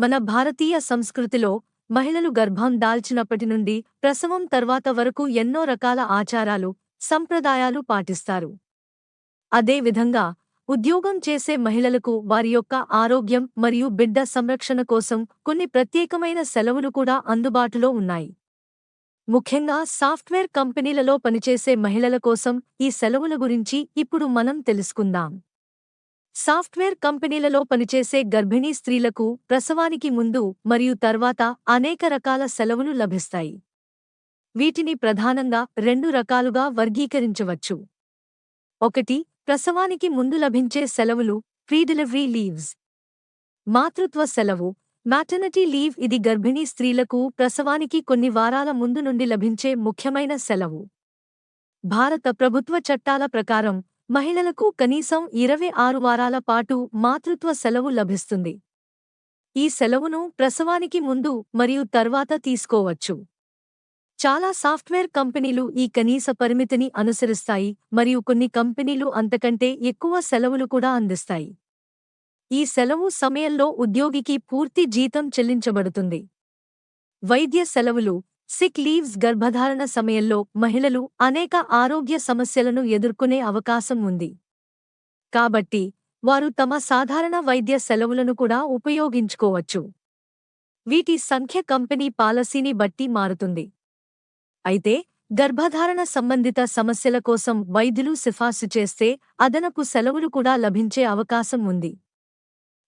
మన భారతీయ సంస్కృతిలో మహిళలు గర్భం దాల్చినప్పటి నుండి ప్రసవం తర్వాత వరకు ఎన్నో రకాల ఆచారాలు సంప్రదాయాలు పాటిస్తారు. అదేవిధంగా ఉద్యోగం చేసే మహిళలకు వారి యొక్క ఆరోగ్యం మరియు బిడ్డ సంరక్షణ కోసం కొన్ని ప్రత్యేకమైన సెలవులు కూడా అందుబాటులో ఉన్నాయి. ముఖ్యంగా సాఫ్ట్వేర్ కంపెనీలలో పనిచేసే మహిళల కోసం ఈ సెలవుల గురించి ఇప్పుడు మనం తెలుసుకుందాం. సాఫ్ట్వేర్ కంపెనీలలో పనిచేసే గర్భిణీ స్త్రీలకు ప్రసవానికి ముందు మరియు తర్వాత అనేక రకాల సెలవులు లభిస్తాయి. వీటిని ప్రధానంగా రెండు రకాలుగా వర్గీకరించవచ్చు. ఒకటి ప్రసవానికి ముందు లభించే సెలవులు ప్రీడెలివరీ లీవ్స్. మాతృత్వ సెలవు మ్యాటర్నిటీ లీవ్ ఇది గర్భిణీ స్త్రీలకు ప్రసవానికి కొన్ని వారాల ముందు నుండి లభించే ముఖ్యమైన సెలవు. భారత ప్రభుత్వ చట్టాల ప్రకారం మహిళలకు కనీసం ఇరవై ఆరు వారాల పాటు మాతృత్వ సెలవు లభిస్తుంది. ఈ సెలవును ప్రసవానికి ముందు మరియు తర్వాత తీసుకోవచ్చు. చాలా సాఫ్ట్వేర్ కంపెనీలు ఈ కనీస పరిమితిని అనుసరిస్తాయి మరియు కొన్ని కంపెనీలు అంతకంటే ఎక్కువ సెలవులు కూడా అందిస్తాయి. ఈ సెలవు సమయంలో ఉద్యోగికి పూర్తి జీతం చెల్లించబడుతుంది. వైద్య సెలవులు సిక్ లీవ్స్ గర్భధారణ సమయంలో మహిళలు అనేక ఆరోగ్య సమస్యలను ఎదుర్కొనే అవకాశం ఉంది. కాబట్టి వారు తమ సాధారణ వైద్య సెలవులను కూడా ఉపయోగించుకోవచ్చు. వీటి సంఖ్య కంపెనీ పాలసీని బట్టి మారుతుంది. అయితే గర్భధారణ సంబంధిత సమస్యల కోసం వైద్యులు సిఫార్సు చేస్తే అదనపు సెలవులు కూడా లభించే అవకాశం ఉంది.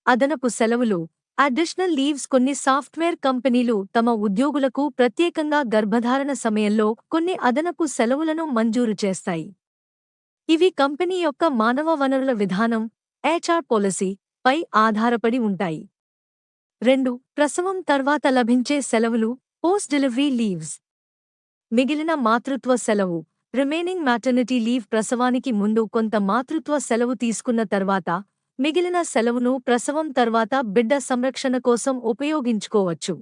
అదనపు సెలవులు అడిషనల్ లీవ్స్ కొన్ని సాఫ్ట్వేర్ కంపెనీలు తమ ఉద్యోగులకు ప్రత్యేకంగా గర్భధారణ సమయంలో కొన్ని అదనపు సెలవులను మంజూరు చేస్తాయి. ఇవి కంపెనీ యొక్క మానవ వనరుల విధానం హెచ్ఆర్ పాలసీ పై ఆధారపడి ఉంటాయి. రెండు ప్రసవం తర్వాత లభించే సెలవులు పోస్ట్ డెలివరీ లీవ్స్. మిగిలిన మాతృత్వ సెలవు రిమైనింగ్ మ్యాటర్నిటీ లీవ్ ప్రసవానికి ముందు కొంత మాతృత్వ సెలవు తీసుకున్న తర్వాత మిగిలిన సెలవును ప్రసవం తర్వాత బిడ్డ సంరక్షణ కోసం ఉపయోగించుకోవచ్చు.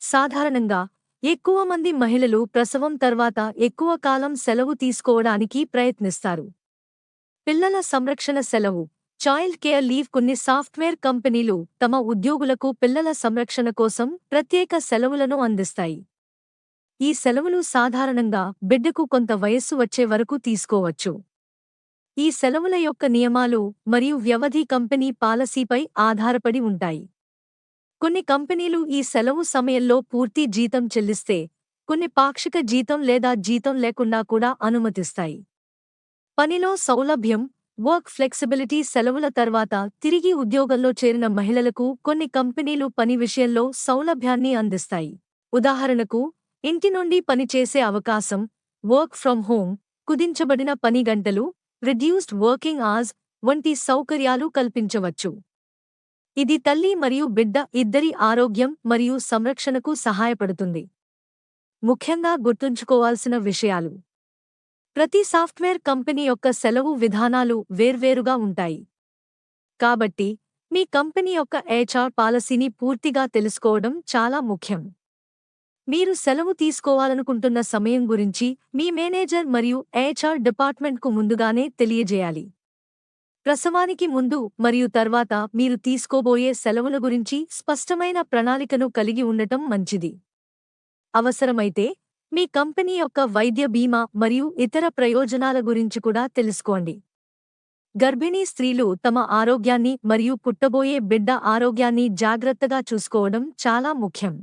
సాధారణంగా ఎక్కువ మంది మహిళలు ప్రసవం తర్వాత ఎక్కువ కాలం సెలవు తీసుకోవడానికి ప్రయత్నిస్తారు. పిల్లల సంరక్షణ సెలవు చైల్డ్ కేర్ లీవ్ కొన్ని సాఫ్ట్వేర్ కంపెనీలు తమ ఉద్యోగులకు పిల్లల సంరక్షణ కోసం ప్రత్యేక సెలవులను అందిస్తాయి. ఈ సెలవులు సాధారణంగా బిడ్డకు కొంత వయస్సు వచ్చే వరకు తీసుకోవచ్చు. ఈ సెలవుల యొక్క నియమాలు మరియు వ్యవధి కంపెనీ పాలసీపై ఆధారపడి ఉంటాయి. కొన్ని కంపెనీలు ఈ సెలవు సమయంలో పూర్తి జీతం చెల్లిస్తే కొన్ని పాక్షిక జీతం లేదా జీతం లేకుండా కూడా అనుమతిస్తాయి. పనిలో సౌలభ్యం వర్క్ ఫ్లెక్సిబిలిటీ సెలవుల తర్వాత తిరిగి ఉద్యోగంలో చేరిన మహిళలకు కొన్ని కంపెనీలు పని విషయంలో సౌలభ్యాన్ని అందిస్తాయి. ఉదాహరణకు ఇంటి నుండి పనిచేసే అవకాశం వర్క్ ఫ్రం హోమ్ కుదించబడిన పని గంటలు రిడ్యూస్డ్ వర్కింగ్ ఆర్స్ వంటి సౌకర్యాలు కల్పించవచ్చు. ఇది తల్లి మరియు బిడ్డ ఇద్దరి ఆరోగ్యం మరియు సంరక్షణకు సహాయపడుతుంది. ముఖ్యంగా గుర్తుంచుకోవాల్సిన విషయాలు. ప్రతి సాఫ్ట్వేర్ కంపెనీ యొక్క సెలవు విధానాలు వేర్వేరుగా ఉంటాయి. కాబట్టి మీ కంపెనీ యొక్క హెచ్ఆర్ పాలసీని పూర్తిగా తెలుసుకోవడం చాలా ముఖ్యం. మీరు సెలవు తీసుకోవాలనుకుంటున్న సమయం గురించి మీ మేనేజర్ మరియు హెచ్ఆర్ డిపార్ట్మెంట్కు ముందుగానే తెలియజేయాలి. ప్రసవానికి ముందు మరియు తర్వాత మీరు తీసుకోబోయే సెలవుల గురించి స్పష్టమైన ప్రణాళికను కలిగి ఉండటం మంచిది. అవసరమైతే మీ కంపెనీ యొక్క వైద్య బీమా మరియు ఇతర ప్రయోజనాల గురించి కూడా తెలుసుకోండి. గర్భిణీ స్త్రీలు తమ ఆరోగ్యాన్ని మరియు పుట్టబోయే బిడ్డ ఆరోగ్యాన్ని జాగ్రత్తగా చూసుకోవడం చాలా ముఖ్యం.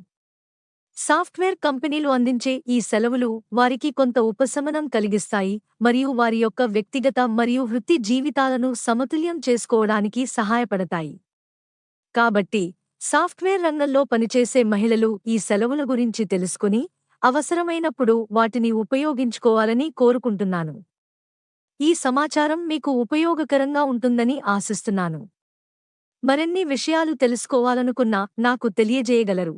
సాఫ్ట్వేర్ కంపెనీలు అందించే ఈ సెలవులు వారికి కొంత ఉపశమనం కలిగిస్తాయి మరియు వారి యొక్క వ్యక్తిగత మరియు వృత్తి జీవితాలను సమతుల్యం చేసుకోవడానికి సహాయపడతాయి. కాబట్టి సాఫ్ట్వేర్ రంగంలో పనిచేసే మహిళలు ఈ సెలవుల గురించి తెలుసుకుని అవసరమైనప్పుడు వాటిని ఉపయోగించుకోవాలని కోరుకుంటున్నాను. ఈ సమాచారం మీకు ఉపయోగకరంగా ఉంటుందని ఆశిస్తున్నాను. మరిన్ని విషయాలు తెలుసుకోవాలనుకున్నా నాకు తెలియజేయగలరు.